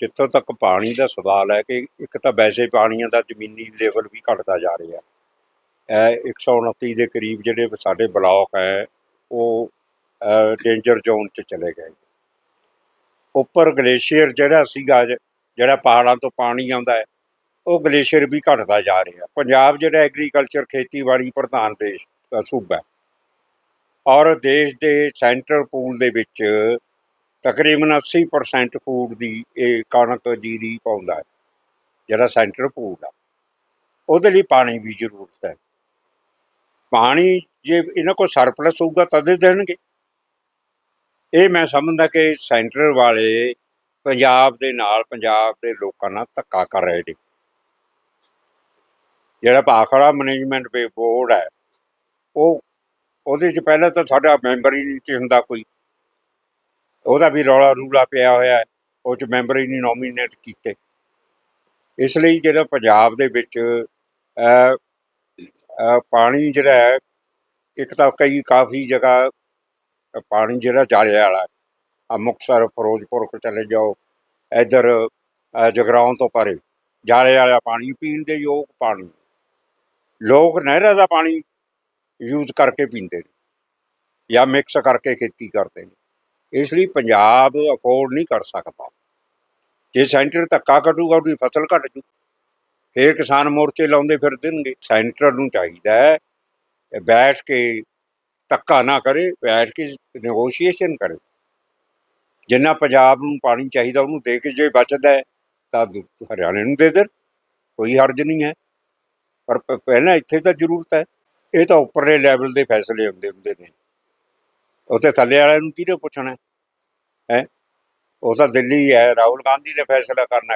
ਜਿੱਥੋਂ ਤੱਕ ਪਾਣੀ ਦਾ ਸਵਾਲ ਹੈ ਕਿ ਇੱਕ ਤਾਂ ਵੈਸੇ ਪਾਣੀਆਂ ਦਾ ਜ਼ਮੀਨੀ ਲੈਵਲ ਵੀ ਘਟਦਾ ਜਾ ਰਿਹਾ। ਇਹ 129 ਦੇ ਕਰੀਬ ਜਿਹੜੇ ਸਾਡੇ ਬਲਾਕ ਹੈ, ਉਹ ਡੇਂਜਰ ਜ਼ੋਨ 'ਚ ਚਲੇ ਗਏ। ਉੱਪਰ ਗਲੇਸ਼ੀਅਰ ਜਿਹੜਾ ਸੀਗਾ ਜ- ਜਿਹੜਾ ਪਹਾੜਾਂ ਤੋਂ ਪਾਣੀ ਆਉਂਦਾ ਹੈ, ਉਹ ਗਲੇਸ਼ੀਅਰ ਵੀ ਘਟਦਾ ਜਾ ਰਿਹਾ। ਪੰਜਾਬ ਜਿਹੜਾ ਐਗਰੀਕਲਚਰ ਖੇਤੀਬਾੜੀ ਪ੍ਰਧਾਨ ਦੇਸ਼ ਸੂਬਾ ਔਰ ਦੇਸ਼ ਦੇ ਸੈਂਟਰ ਪੂਲ ਦੇ ਵਿੱਚ ਤਕਰੀਬਨ 80% ਫੂਡ ਦੀ ਇਹ ਕਣਕ ਜੀਰੀ ਪਾਉਂਦਾ ਹੈ, ਜਿਹੜਾ ਸੈਂਟਰ ਪੂਲ ਆ। ਉਹਦੇ ਲਈ ਪਾਣੀ ਦੀ ਜ਼ਰੂਰਤ ਹੈ। ਪਾਣੀ ਜੇ ਇਹਨਾਂ ਕੋਲ ਸਰਪਲਸ ਹੋਊਗਾ ਤਦ ਦੇਣਗੇ। ਇਹ ਮੈਂ ਸਮਝਦਾ ਕਿ ਸੈਂਟਰ ਵਾਲੇ ਪੰਜਾਬ ਦੇ ਨਾਲ ਪੰਜਾਬ ਦੇ ਲੋਕਾਂ ਨਾਲ ਧੱਕਾ ਕਰ ਰਹੇ ਨੇ। ਜਿਹੜਾ ਭਾਖੜਾ ਮੈਨੇਜਮੈਂਟ ਬੋਰਡ ਹੈ, ਉਹ ਉਹਦੇ ਚ ਪਹਿਲਾਂ ਤਾਂ ਸਾਡਾ ਮੈਂਬਰ ਹੀ ਨਹੀਂ ਸੀ ਹੁੰਦਾ ਕੋਈ। ਉਹਦਾ ਵੀ ਰੌਲਾ ਰੂਲਾ ਪਿਆ ਹੋਇਆ ਹੈ ਉਹ ਚ ਮੈਂਬਰ ਹੀ ਨਹੀਂ ਨੋਮੀਨੇਟ ਕੀਤੇ। ਇਸ ਲਈ ਜਿਹੜਾ ਪੰਜਾਬ ਦੇ ਵਿੱਚ ਪਾਣੀ ਜਿਹੜਾ ਹੈ ਇੱਕ ਤਾਂ ਕਈ ਕਾਫੀ ਜਗ੍ਹਾ ਪਾਣੀ ਜਿਹੜਾ ਜਾਲੇ ਵਾਲਾ ਆ ਮੁਕਤਸਰ ਫਿਰੋਜ਼ਪੁਰ ਕੋ ਚਲੇ ਜਾਓ ਇੱਧਰ ਅ, ਜਗਰਾਉਂ ਤੋਂ ਪਰੇ ਜਾਲੇ ਵਾਲਾ ਪਾਣੀ ਪੀਣ ਦੇ ਯੋਗ ਪਾਣੀ। ਲੋਕ ਨਹਿਰਾਂ ਦਾ ਪਾਣੀ ਯੂਜ਼ ਕਰਕੇ ਪੀਂਦੇ ਨੇ ਜਾਂ ਮਿਕਸ ਕਰਕੇ ਖੇਤੀ ਕਰਦੇ ਨੇ। ਇਸ ਲਈ ਪੰਜਾਬ ਅਫੋਰਡ ਨਹੀਂ ਕਰ ਸਕਦਾ। ਜੇ ਸੈਂਟਰ ਧੱਕਾ ਕੱਢੂਗਾ, ਉਹਦੀ ਫਸਲ ਘਟ ਜੂ। ਫੇਰ ਕਿਸਾਨ ਮੋਰਚੇ ਲਾਉਂਦੇ ਫਿਰ ਦੇਣਗੇ ਸੈਂਟਰ ਨੂੰ ਚਾਹੀਦਾ ਹੈ ਬੈਠ ਕੇ ਧੱਕਾ ਨਾ ਕਰੇ, ਬੈਠ ਕੇ ਨੈਗੋਸ਼ੀਏਸ਼ਨ ਕਰੇ। ਜਿੰਨਾ ਪੰਜਾਬ ਨੂੰ ਪਾਣੀ ਚਾਹੀਦਾ, ਉਹਨੂੰ ਦੇ ਕੇ ਜੇ ਬਚਦਾ ਹੈ, ਤਾਂ ਦੂ- ਹਰਿਆਣੇ ਨੂੰ ਦੇ ਦੇਣ ਕੋਈ ਹਰਜ ਨਹੀਂ ਹੈ। ਪਰ ਪਹਿਲਾਂ ਇੱਥੇ ਤਾਂ ਜ਼ਰੂਰਤ ਹੈ। ਇਹ ਤਾਂ ਉੱਪਰਲੇ ਲੈਵਲ ਦੇ ਫੈਸਲੇ ਹੁੰਦੇ ਹੁੰਦੇ ਨੇ। ਉੱਥੇ ਥੱਲੇ ਵਾਲਿਆਂ ਨੂੰ ਕਿਹਨੇ ਪੁੱਛਣਾ ਹੈ ਹੈਂ? ਉਹ ਤਾਂ ਦਿੱਲੀ ਹੈ, ਰਾਹੁਲ ਗਾਂਧੀ ਨੇ ਫੈਸਲਾ ਕਰਨਾ